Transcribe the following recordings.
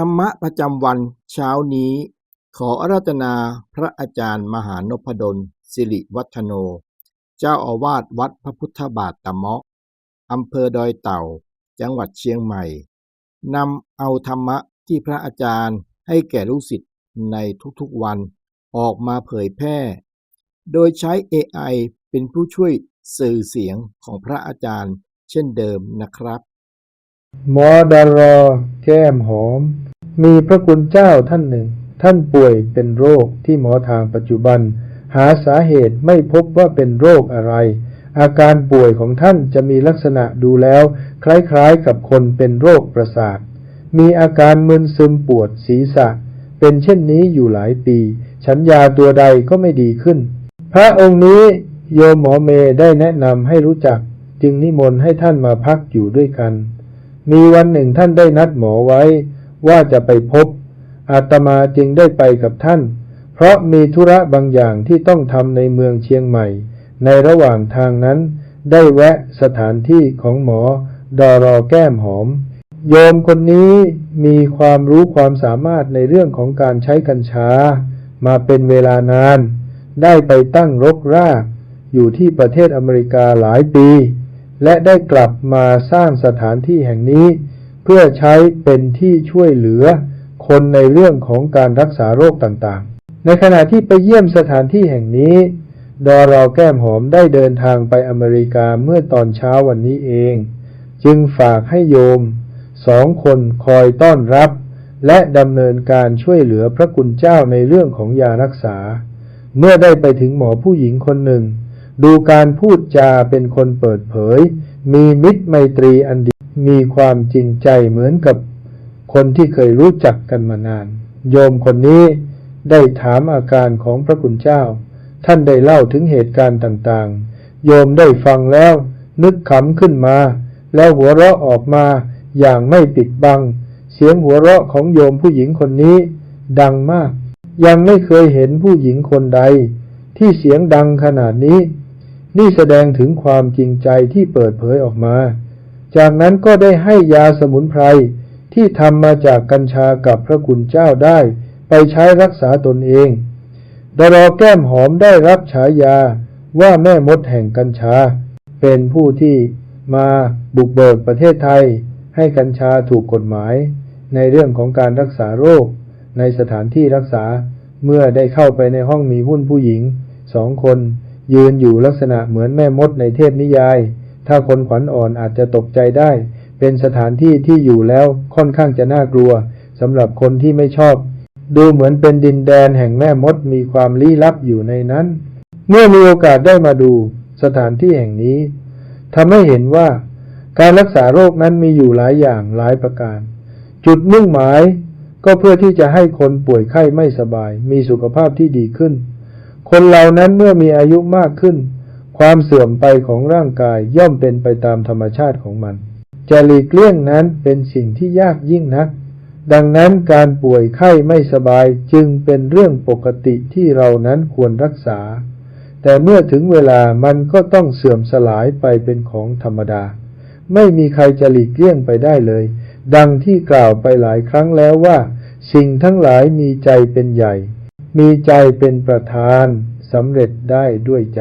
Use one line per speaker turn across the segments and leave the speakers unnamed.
ธรรมะประจำวันเช้านี้ ขออาราธนาพระอาจารย์มหานพดล สิริวัฒโน เจ้าอาวาสวัดพระพุทธบาทตะเมาะอำเภอดอยเต่า จังหวัดเชียงใหม่นำเอาธรรมะที่พระอาจารย์ให้แก่ลูกศิษย์ในทุกๆวันออกมาเผยแพร่ โดยใช้ AI เป็นผู้ช่วยสื่อเสียงของพระอาจารย์เช่นเดิมนะครับ
หมอดารอแก้มหอม มีพระคุณเจ้าท่านหนึ่ง ท่านป่วยเป็นโรคที่หมอทางปัจจุบัน หาสาเหตุไม่พบว่าเป็นโรคอะไร อาการป่วยของท่านจะมีลักษณะดูแล้ว คล้ายๆกับคนเป็นโรคประสาท มีอาการมึนซึมปวดศีรษะ เป็นเช่นนี้อยู่หลายปี ฉันยาตัวใดก็ไม่ดีขึ้น พระองค์นี้โยมหมอเมได้แนะนำให้รู้จัก จึงนิมนต์ให้ท่านมาพักอยู่ด้วยกัน มีวันหนึ่งท่านได้นัดหมอไว้ ว่าจะไปพบ อาตมาจึงได้ไปกับท่าน เพราะมีธุระบางอย่างที่ต้องทำในเมืองเชียงใหม่ ในระหว่างทางนั้น ได้แวะสถานที่ของหมอ ดอรอแก้มหอม โยมคนนี้มีความรู้ความสามารถในเรื่องของการใช้กัญชา มาเป็นเวลานาน ได้ไปตั้งรกรากอยู่ที่ประเทศอเมริกาหลายปี และได้กลับมาสร้างสถานที่แห่งนี้ เพื่อใช้เป็นที่ช่วยเหลือคนในเรื่องของการรักษาโรคต่างๆ ในขณะที่ไปเยี่ยมสถานที่แห่งนี้ ดอรอแก้มหอมได้เดินทางไปอเมริกาเมื่อตอนเช้าวันนี้เอง จึงฝากให้โยมสองคนคอยต้อนรับ และดำเนินการช่วยเหลือพระคุณเจ้าในเรื่องของยารักษา เมื่อได้ไปถึงหมอผู้หญิงคนหนึ่ง ดูการพูดจาเป็นคนเปิดเผย มีมิตรไมตรีอันดี มีความจริงใจเหมือนกับคนที่เคยรู้จักกันมานาน โยมคนนี้ได้ถามอาการของพระคุณเจ้า ท่านได้เล่าถึงเหตุการณ์ต่างๆ โยมได้ฟังแล้ว นึกขำขึ้นมา แล้วหัวเราะออกมาอย่างไม่ปิดบัง เสียงหัวเราะของโยมผู้หญิงคนนี้ ดังมาก ยังไม่เคยเห็นผู้หญิงคนใด ที่เสียงดังขนาดนี้ นี่แสดงถึงความจริงใจที่เปิดเผยออกมา จากนั้นก็ได้ให้ยาสมุนไพรที่ทำมาจากกัญชากับพระคุณเจ้าได้ ไปใช้รักษาตนเองดารอแก้มหอมได้รับฉายาว่าแม่มดแห่งกัญชา เป็นผู้ที่มาบุกเบิกประเทศไทย ให้กัญชาถูกกฎหมาย ในเรื่องของการรักษาโรค ในสถานที่รักษาเมื่อได้เข้าไปในห้องมีหุ้นผู้หญิงสองคน ยืนอยู่ลักษณะเหมือนแม่มดในเทพนิยาย ถ้าคนขวัญอ่อนอาจจะตกใจได้ เป็นสถานที่ที่อยู่แล้วค่อนข้างจะน่ากลัวสำหรับคนที่ไม่ชอบ ดูเหมือนเป็นดินแดนแห่งแม่มดมีความลี้ลับอยู่ในนั้น เมื่อมีโอกาสได้มาดูสถานที่แห่งนี้ทำให้เห็นว่าการรักษาโรคนั้นมีอยู่หลายอย่างหลายประการ จุดมุ่งหมายก็เพื่อที่จะให้คนป่วยไข้ไม่สบาย มีสุขภาพที่ดีขึ้น คนเหล่านั้นเมื่อมีอายุมากขึ้น ความเสื่อมไปของร่างกายย่อมเป็นไปตามธรรมชาติของมัน จะหลีกเลี่ยงนั้นเป็นสิ่งที่ยากยิ่งนัก ดังนั้นการป่วยไข้ไม่สบายจึงเป็นเรื่องปกติที่เรานั้นควรรักษา แต่เมื่อถึงเวลามันก็ต้องเสื่อมสลายไปเป็นของธรรมดา ไม่มีใครจะหลีกเลี่ยงไปได้เลย ดังที่กล่าวไปหลายครั้งแล้วว่า สิ่งทั้งหลายมีใจเป็นใหญ่ มีใจเป็นประธานสำเร็จได้ด้วยใจ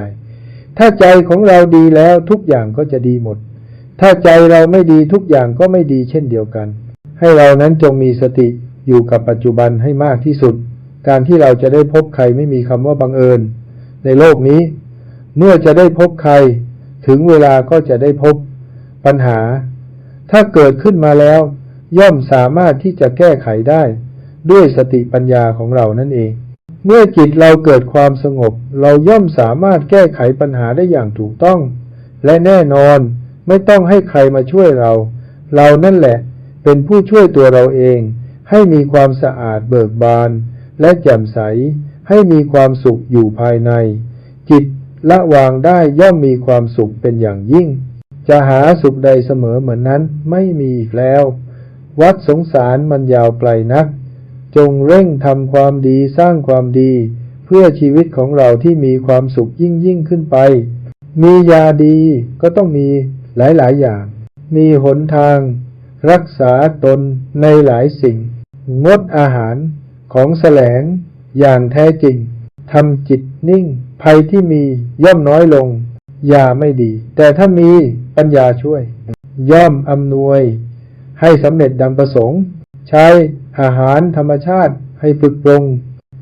ถ้าใจของเราดีแล้วทุกอย่างก็จะดีหมด ถ้าใจเราไม่ดีทุกอย่างก็ไม่ดีเช่นเดียวกัน ให้เรานั้นจงมีสติอยู่กับปัจจุบันให้มากที่สุด การที่เราจะได้พบใครไม่มีคำว่าบังเอิญ ในโลกนี้ เมื่อจะได้พบใคร ถึงเวลาก็จะได้พบปัญหา ถ้าเกิดขึ้นมาแล้ว ย่อมสามารถที่จะแก้ไขได้ ด้วยสติปัญญาของเรานั่นเอง เมื่อจิตเราเกิดความสงบ เราย่อมสามารถแก้ไขปัญหาได้อย่างถูกต้อง และแน่นอนไม่ต้องให้ใครมาช่วยเรา เรานั่นแหละ เป็นผู้ช่วยตัวเราเอง ให้มีความสะอาดเบิกบาน และแจ่มใส ให้มีความสุขอยู่ภายใน จิตละวางได้ย่อมมีความสุขเป็นอย่างยิ่ง จะหาสุขใดเสมอเหมือนนั้นไม่มีอีกแล้ว วัดสงสารมันยาวไกลนัก จงเร่งทำความดีสร้างความดี เพื่อชีวิตของเราที่มีความสุขยิ่งยิ่งขึ้นไป มียาดีก็ต้องมีหลาย ๆ อย่าง มีหนทาง รักษาตนในหลายสิ่ง งดอาหารของแสลงอย่างแท้จริงทำจิตนิ่ง ภัยที่มีย่อมน้อยลง ยาไม่ดี แต่ถ้ามีปัญญาช่วย ย่อมอำนวย ให้สำเร็จดังประสงค์ ใช้ อาหารธรรมชาติให้ฝึกปรง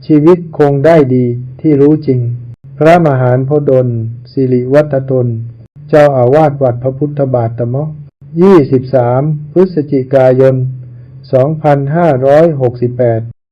ชีวิตคงได้ดีที่รู้จริง พระมหารพดลสิริวัตตน เจ้าอาวาสวัดพระพุทธบาทตะมะ23 พฤศจิกายน 2568